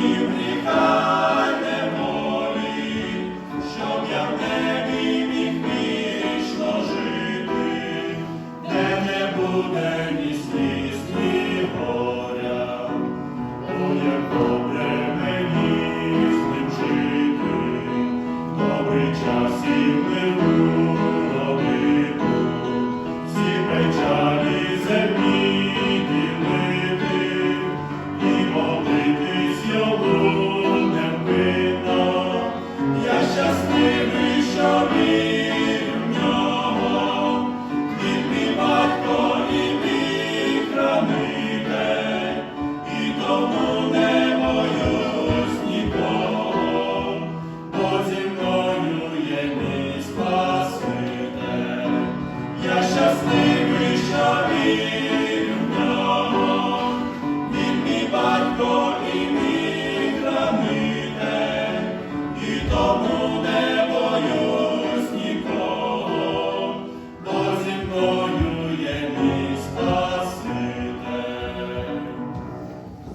you. щасливий, що він.